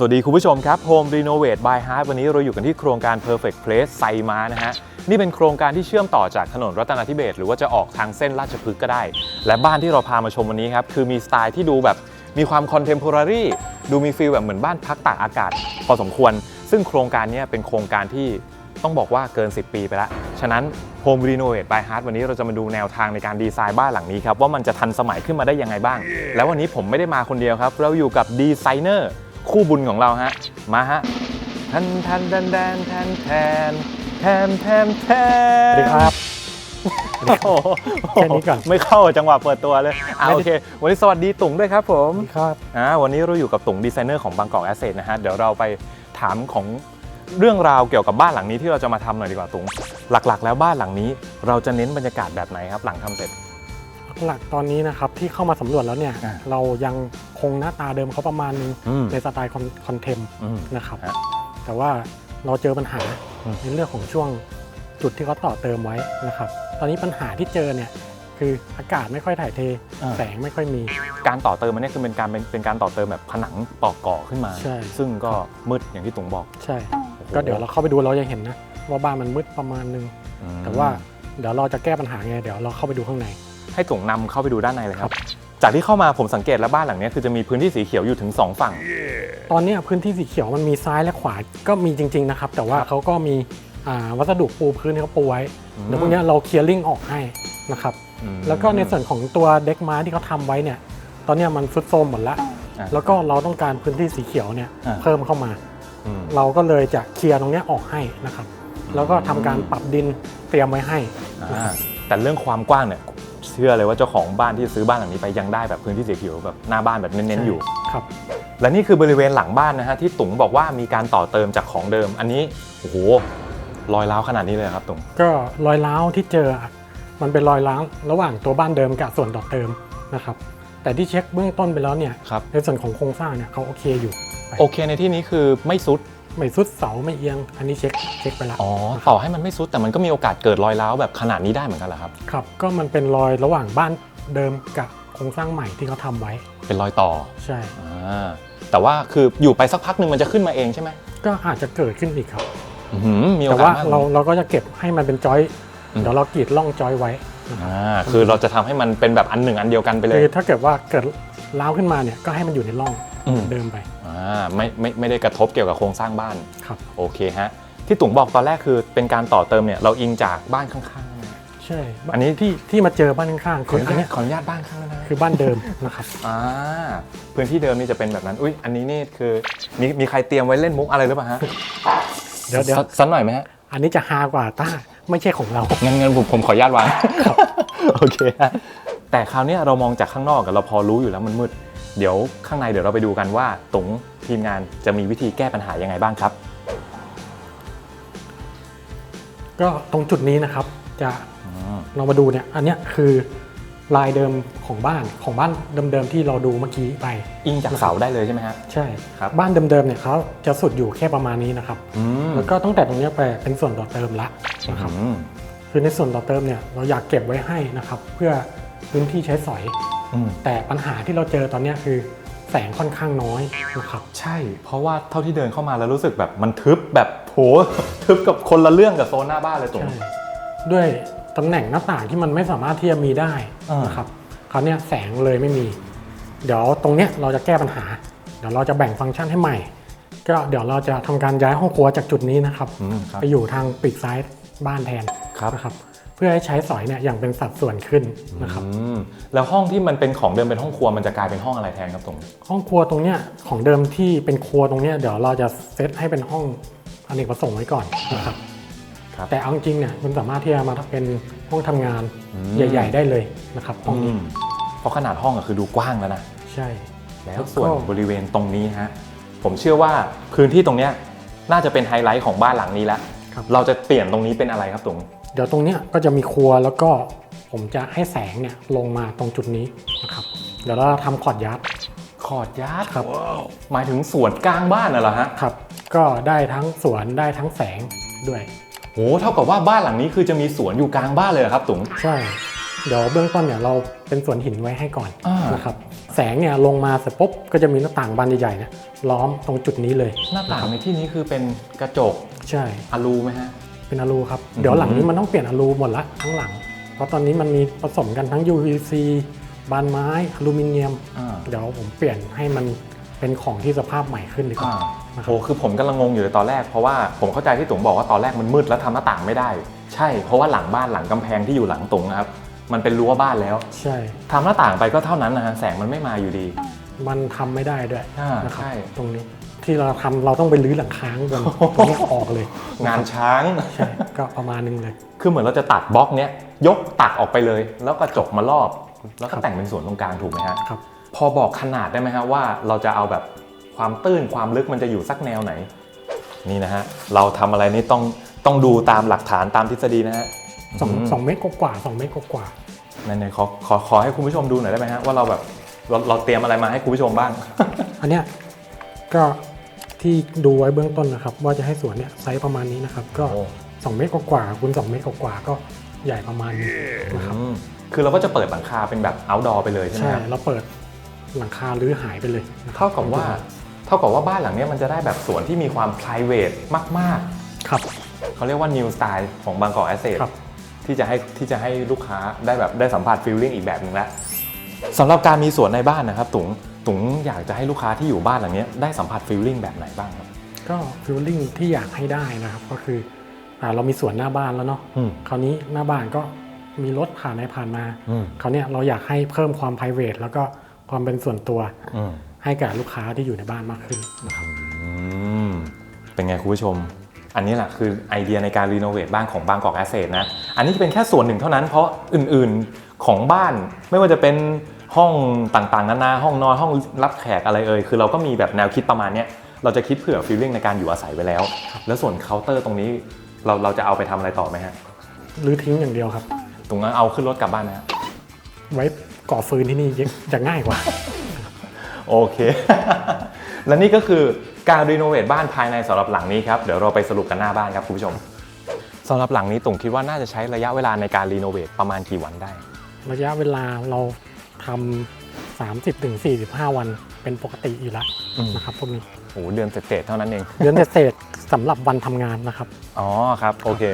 สวัสดีคุณผู้ชมครับ Home Renovate by Heart วันนี้เราอยู่กันที่โครงการ Perfect Place ไซม้านะฮะ นี่เป็นโครงการที่เชื่อมต่อจากถนนรัตนทิเบศหรือว่าจะออกทางเส้นราชพฤกษ์ก็ได้ และบ้านที่เราพามาชมวันนี้ครับ คือมีสไตล์ที่ดูแบบมีความคอนเทม p o r a r y ดูมีฟีลแบบเหมือนบ้านพักตากอากาศ พอสมควร ซึ่งโครงการนี้เป็นโครงการที่ต้องบอกว่าเกิน 10 ปีไปแล้ว ฉะนั้น Home Renovate by Heart วันนี้เราจะมาดูแนวทางในการดีไซน์บ้านหลังนี้ครับว่ามันจะทันสมัยขึ้นมาได้ยังไงบ้าง แล้ววันนี้ผมไม่ได้มาคนเดียวครับ เราอยู่กับดีไซเนอร์ คู่บุญของเราฮะ มาฮะทันทันดันแดนแทนแทนแทนแทนแทนสวัสดีครับ โอ้โหแค่นี้ก่อน ไม่เข้าจังหวะเปิดตัวเลยอะโอเค วันนี้สวัสดีตุ๋งด้วยครับผมครับอ่าวันนี้เราอยู่กับตุ๋งดีไซเนอร์ของบางกอกแอสเซทนะฮะ เดี๋ยวเราไปถามของเรื่องราวเกี่ยวกับบ้านหลังนี้ที่เราจะมาทำหน่อยดีกว่าตุ๋งหลักๆ แล้วบ้านหลังนี้ เราจะเน้นบรรยากาศแบบไหนครับ หลังทำเสร็จ หลักตอนนี้นะครับที่เข้ามาสำรวจแล้วเนี่ยอ่าเรายังคงหน้าตาเดิมเขาประมาณนึงอืม ในสไตล์คอนเทมอืม นะครับฮะแต่ว่าเราเจอปัญหาอืม ในเรื่องของช่วงจุดที่เขาต่อเติมไว้นะครับตอนนี้ปัญหาที่เจอเนี่ยคืออากาศไม่ค่อยถ่ายเทแสงไม่ค่อยมี การต่อเติมมันเนี่ยคือเป็นการเป็นเป็นการต่อเติมแบบผนังต่อก่อขึ้นมา ใช่ ซึ่งก็มืดอย่างที่ตุ๋งบอกใช่ก็เดี๋ยวเราเข้าไปดูเราจะเห็นนะว่าบ้านมันมืดประมาณนึง อืมแต่ว่าเดี๋ยวเราจะแก้ปัญหาไงเดี๋ยวเราเข้าไปดูข้างใน ให้ตุ๋งนำเข้าไปดูด้านในเลยครับ จากที่เข้ามาผมสังเกตแล้วบ้านหลังเนี้ยคือจะมีพื้นที่สีเขียวอยู่ถึงสองฝั่ง ตอนเนี้ยพื้นที่สีเขียวมันมีซ้ายและขวาก็มีจริง ๆ นะครับ แต่ว่าเขาก็มีอ่าวัสดุปูพื้นที่เขาปูไว้อืม เดี๋ยวพวกเนี้ยเราเคลียร์ลิงออกให้นะครับอืมแล้วก็ในส่วนของตัวเด็กไม้ที่เขาทำไว้เนี่ย ตอนเนี้ยมันฟุดโทรมหมดแล้วอะแล้วก็เราต้องการพื้นที่สีเขียวเนี่ยอะ เพิ่มเข้ามา อืม เราก็เลยจะเคลียร์ตรงเนี้ยออกให้นะครับ แล้วก็ทำการปรับดินเตรียมไว้ให้ อ่าแต่เรื่องความกว้างเนี่ย เชื่อเลยว่าเจ้าของบ้านที่ซื้อบ้านหลังนี้ไปยังได้แบบพื้นที่สีเขียวแบบหน้าบ้านแบบเน้นๆอยู่ ครับ และนี่คือบริเวณหลังบ้านนะฮะที่ตุ๋งบอกว่ามีการต่อเติมจากของเดิม อันนี้โอ้โหรอยร้าวขนาดนี้เลยเหรอครับตุ๋งก็รอยร้าวที่เจออะมันเป็นรอยร้าวระหว่างตัวบ้านเดิมกับส่วนต่อเติมนะครับ แต่ที่เช็คเบื้องต้นไปแล้วเนี่ย ครับ ในส่วนของโครงสร้างเนี่ยเขาโอเคอยู่ โอเคในที่นี้คือไม่ซุด ไม่สุดเสาไม่เอียง อันนี้เช็คเช็คไปแล้วอ๋อต่อให้มันไม่ซุดแต่มันก็มีโอกาสเกิดรอยร้าวแบบขนาดนี้ได้เหมือนกันเหรอครับ ครับ ก็มันเป็นรอยระหว่างบ้านเดิมกับโครงสร้างใหม่ที่เขาทำไว้ เป็นรอยต่อใช่ อ่าแต่ว่าคืออยู่ไปสักพักหนึ่งมันจะขึ้นมาเองใช่ไหมก็อาจจะเกิดขึ้นอีกครับ อื้อหือมีโอแต่กาสว่ามากเราเราก็จะเก็บให้มันเป็นจอยอืมเดี๋ยวเรากรีดล่องจอยไว้นะครับอ่าคือเราจะทำให้มันเป็นแบบอันหนึ่งอันเดียวกันไปเลยคือถ้าเกิดว่าเกิดร้าวขึ้นมาเนี่ยก็ให้มันอยู่ในร่อง อืมเดิมไปอ่าไม่ไม่ไม่ได้กระทบเกี่ยวกับโครงสร้างบ้านครับ โอเคฮะที่ตุ๋งบอกตอนแรกคือเป็นการต่อเติมเนี่ยเราอิงจากบ้านข้างๆนะใช่อันนี้ ที่ที่มาเจอบ้านข้างๆขอคือออันนุญาเนี้ตยขออนุญาตบ้านข้างแล้วนะคือบ้านเดิมนะครับ อ่าพื้นที่เดิมนี่จะเป็นแบบนั้น อุ้ยอันนี้นี่คือมีมีใครเตรียมไว้เล่นมุกอะไรหรือเปล่าฮะเดี๋ยวเดี๋ยวสักสักหน่อยไหมฮะ อันนี้จะฮากว่าต้าไม่ใช่ของเรา งั้นงั้นผมผมขออนุญาตวาง โอเคฮะแต่คราวเนี้ยเรามองจากข้างนอกอะเราพอรู้อยู่แล้วมันมืด เดี๋ยวข้างในเดี๋ยวเราไปดูกันว่าตุ๋งทีมงานจะมีวิธีแก้ปัญหายังไงบ้างครับ ก็ตรงจุดนี้นะครับจะอืมเรามาดูเนี่ยอันเนี้ยคือลายเดิมของบ้านของบ้านเดิมๆที่เราดูเมื่อกี้ไป อิงจากเสาได้เลยใช่ไหมฮะใช่ครับบ้านเดิมๆเนี่ยเขาจะสุดอยู่แค่ประมาณนี้นะครับอืมแล้วก็ตั้งแต่ตรงเนี้ยไปเป็นส่วนต่อเติมละนะครับอืมคือในส่วนต่อเติมเนี่ยเราอยากเก็บไว้ให้นะครับ เพื่อพื้นที่ใช้สอยอืม แต่ปัญหาที่เราเจอตอนเนี้ยคือแสงค่อนข้างน้อยนะครับ ใช่ เพราะว่าเท่าที่เดินเข้ามาแล้วรู้สึกแบบมันทึบแบบโหทึบกับคนละเรื่องกับโซนหน้าบ้านเลยตรงใช่ด้วยตำแหน่งหน้าต่างที่มันไม่สามารถที่จะมีได้อ่านนะครับคราวเนี้ยแสงเลยไม่มี เดี๋ยวตรงเนี้ยเราจะแก้ปัญหา เดี๋ยวเราจะแบ่งฟังก์ชันให้ใหม่ ก็เดี๋ยวเราจะทำการย้ายห้องครัวจากจุดนี้นะครับอืมครับไปอยู่ทางปีกซ้ายบ้านแทนครับนะครับ เพื่อให้ใช้สอยเนี่ยอย่างเป็นสัดส่วนขึ้นนะครับอืม แล้วห้องที่มันเป็นของเดิมเป็นห้องครัวมันจะกลายเป็นห้องอะไรแทนครับตรงห้องครัวตรงเนี้ยของเดิมที่เป็นครัวตรงเนี้ยเดี๋ยวเราจะเซตให้เป็นห้องอเนกประสงค์ไว้ก่อนนะครับครับแต่เอาจริงๆเนี่ยคุณสามารถที่จะมาเป็นห้องทำงานอืมใหญ่ ๆ ได้เลยนะครับห้องนี้มเพราะขนาดห้องอะคือดูกว้างแล้วนะใช่ แล้วส่วนก็บริเวณตรงนี้ฮะผมเชื่อว่าพื้นที่ตรงเนี้ยน่าจะเป็นไฮไลท์ของบ้านหลังนี้แล้วครับเราจะเปลี่ยนตรงนี้เป็นอะไรครับตรงเดี๋ยวตรงเนี้ยก็จะมีครัวแล้วก็ ผมจะให้แสงเนี่ยลงมาตรงจุดนี้นะครับ เดี๋ยวเราทำคอร์ดยัดขอดยาร์ดครับหมายถึงสวนกลางบ้านน่ะเหรอฮะครับ ก็ได้ทั้งสวนได้ทั้งแสงด้วย โหเท่ากับว่าบ้านหลังนี้คือจะมีสวนอยู่กลางบ้านเลยเหรอครับ ตุ๋ง ใช่ เดี๋ยวเบื้องต้นเนี่ยเราเป็นสวนหินไว้ให้ก่อนอ่าน นะครับ แสงเนี่ยลงมาเสร็จปุ๊บก็จะมีหน้าต่างบานใหญ่ๆเนี่ยล้อมตรงจุดนี้เลยหน้าต่างในที่นี้คือเป็นกระจกใช่ อลูไหมฮะ เป็นอลูครับอืมเดี๋ยวหลังนี้มันต้องเปลี่ยนอลูหมดละทั้งหลัง เพราะตอนนี้มันมีผสมกันทั้ง UVC บานไม้อลูมิเนียม อ่า เดี๋ยวผมเปลี่ยนให้มันเป็นของที่สภาพใหม่ขึ้นดีกว่าอ่านะครับโอ้คือผมกำลังงงอยู่เลยตอนแรกเพราะว่าผมเข้าใจที่ตุ๋งบอกว่าตอนแรกมันมืดแล้วทำหน้าต่างไม่ได้ ใช่ เพราะว่าหลังบ้านหลังกำแพงที่อยู่หลังตุ๋งนะครับมันเป็นรั้วบ้านแล้วใช่ ทำหน้าต่างไปก็เท่านั้นนะฮะแสงมันไม่มาอยู่ดี มันทำไม่ได้ด้วยอ่านะครับใช่ ตรงนี้ที่เราทำเราต้องไปรื้อหลังคาข้างบนตรงนี้ออกเลยงานช้าง ใช่ก็ประมาณนึงเลย คือเหมือนเราจะตัดบล็อกเนี้ย ยกตัดออกไปเลย แล้วกระจกมารอบ แล้วก็แต่งเป็นส่วนตรงกลางถูกไหมฮะครับ พอบอกขนาดได้ไหมฮะว่าเราจะเอาแบบความตื้นความลึกมันจะอยู่สักแนวไหน นี่นะฮะเราทำอะไรนี่ต้องต้องดูตามหลักฐานตามทฤษฎีนะฮะสองมสองเมตรกว่าๆสองเมตรกว่าไหนๆขอขอขอให้คุณผู้ชมดูหน่อยได้ไหมฮะว่าเราแบบเราเราเตรียมอะไรมาให้คุณผู้ชมบ้างๆอันเนี้ยก็ที่ดูไว้เบื้องต้นนะครับ ว่าจะให้สวนเนี่ยไซส์ประมาณนี้นะครับ ก็โอ้สองเมตรกว่าๆคูณสองเมตรกว่าๆก็ ใหญ่ประมาณนี้นะครับอืมคือเราก็จะเปิดหลังคาเป็นแบบ outdoor ไปเลยใช่ไหมใช่ครับ เราเปิดหลังคาหรือหายไปเลยนะครับ เท่ากับว่า เท่ากับว่าบ้านหลังเนี้ยมันจะได้แบบสวนที่มีความ private มาก ครับ ๆ เขาเรียกว่า new style ของบางกอกแอสเซทครับ ที่จะให้ที่จะให้ลูกค้าได้แบบได้สัมผัส feeling อีกแบบหนึ่งแล้วสำหรับการมีสวนในบ้านนะครับตุงตุงอยากจะให้ลูกค้าที่อยู่บ้านหลังเนี้ยได้สัมผัส feeling แบบไหนบ้างครับ ก็ฟิลลิ่งที่อยากให้ได้นะครับ ก็คืออ่า เรามีสวนหน้าบ้านแล้วเนาะอืมคราวนี้หน้าบ้านก็มีรถผ่านไปผ่านมาอืมคราวเนี้ยเราอยากให้เพิ่มความ p r i v a t แล้วก็ความเป็นส่วนตัวอืมให้กับลูกค้าที่อยู่ในบ้านมากขึ้นนะครับอืมเป็นไงคุณผู้ชม อันนี้แหละคือไอเดียในการรีโนเวทบ้านของบางกอกแอสเซทนะ อันนี้จะเป็นแค่ส่วนหนึ่งเท่านั้นเพราะอื่นๆของบ้านไม่ว่าจะเป็นห้องต่างๆนานาห้องนอนห้องรับแขกอะไรเอ่ยคือเราก็มีแบบแนวคิดประมาณเนี้ยเราจะคิดเผื่อฟีลลิ่งในการอยู่อาศัยไว้แล้ว แล้วส่วนเคาน์เตอร์ตรงนี้ เราเราจะเอาไปทำอะไรต่อไหมฮะหรือทิ้งอย่างเดียวครับ ตรงนั้นเอาขึ้นรถกลับบ้านนะฮะไว้ก่อฟืนที่นี่จะง่ายกว่า โอเค และนี่ก็คือการรีโนเวทบ้านภายในสำหรับหลังนี้ครับ เดี๋ยวเราไปสรุปกันหน้าบ้านครับคุณผู้ชมสำหรับหลังนี้ตุ่งคิดว่าน่าจะใช้ระยะเวลาในการรีโนเวทประมาณกี่วันได้ ระยะเวลาเราทำ 30ถึง45 วันเป็นปกติอยู่แล้วอืม นะครับพวกนี้โอ้โหเดือนเศษๆเท่านั้นเอง เดือนเศษๆสำหรับวันทำงานนะครับ อ๋อครับโอเค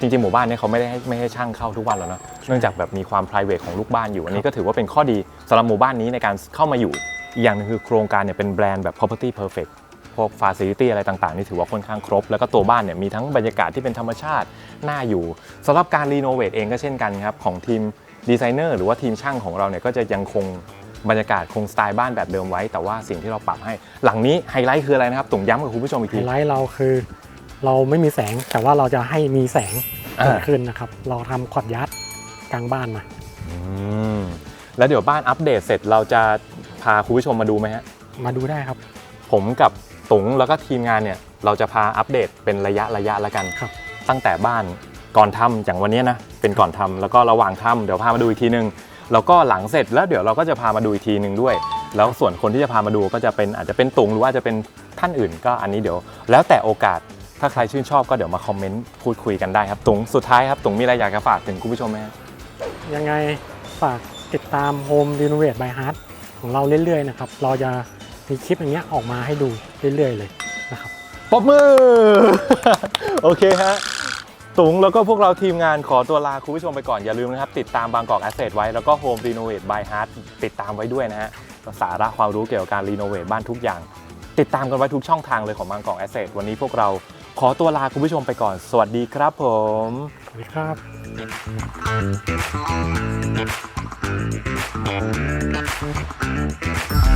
จริงๆ หมู่บ้านเนี้เขาไม่ได้ให้ไม่ให้ช่างเข้าทุกวันแล้วเนอะเนื่องจากแบบมีความ p r i v a t ของลูกบ้านอยู่ อันนี้ก็ถือว่าเป็นข้อดีสำหรับหมู่บ้านนี้ในการเข้ามาอยู่ อีกอย่างหนึงคือโครงการเนี่ยเป็นแบรนด์แบบ property perfect พวก facility อะไรต่างๆ นี่ถือว่าค่อนข้างครบ แล้วก็ตัวบ้านเนี่ยมีทั้งบรรยากาศที่เป็นธรรมชาติน่าอยู่สำหรับการรีโนเวทเองก็เช่นกันครับของทีมดีไซเนอร์หรือว่าทีมช่างของเราเนี่ยก็จะยังคง บรรยากาศคงสไตล์บ้านแบบเดิมไว้ แต่ว่าสิ่งที่เราปรับให้ หลังนี้ไฮไลท์คืออะไรนะครับตุ่งย้ำกับคุณผู้ชมอีกไฮที ไลท์เราคือ เราไม่มีแสงแต่ว่าเราจะให้มีแสงอ่า เกิดขึ้นนะครับ เราทำขอดยัดกลางบ้านมา อืมแล้วเดี๋ยวบ้านอัปเดตเสร็จเราจะพาคุณผู้ชมมาดูไหมฮะ มาดูได้ครับ ผมกับตุ๋งแล้วก็ทีมงานเนี่ยเราจะพาอัปเดตเป็นระยะระยะละกัน ครับ ตั้งแต่บ้านก่อนทำอย่างวันนี้นะเป็นก่อนทำแล้วก็ระหว่างทำเดี๋ยวพามาดูอีกทีนึง แล้วก็หลังเสร็จแล้วเดี๋ยวเราก็จะพามาดูอีกทีหนึ่งด้วย แล้วส่วนคนที่จะพามาดูก็จะเป็นอาจจะเป็นตุ๋งหรือว่าจะเป็นท่านอื่น ก็อันนี้เดี๋ยว แล้วแต่โอกาสถ้าใครชื่นชอบก็เดี๋ยวมาคอมเมนต์พูดคุยกันได้ครับตุ๋งสุดท้ายครับตุ๋งมีอะไรอยากจะฝากถึงคุณผู้ชมไหมฮะยังไงฝากติดตาม Home Renovate by Heart ของเราเรื่อยๆนะครับเราจะมีคลิปอย่างเงี้ยออกมาให้ดูเรื่อยๆเลยนะครับปรบมือ โอเคฮะ ตุงแล้วก็พวกเราทีมงานขอตัวลาคุณผู้ชมไปก่อน อย่าลืมนะครับ ติดตามบางกอกแอสเซทไว้แล้วก็ Home Renovate by Heart ติดตามไว้ด้วยนะฮะสาระความรู้เกี่ยวกับการรีโนเวทบ้านทุกอย่าง ติดตามกันไว้ทุกช่องทางเลยของบางกอกแอสเซทวันนี้พวกเราขอตัวลาคุณผู้ชมไปก่อน สวัสดีครับผม สวัสดีครับ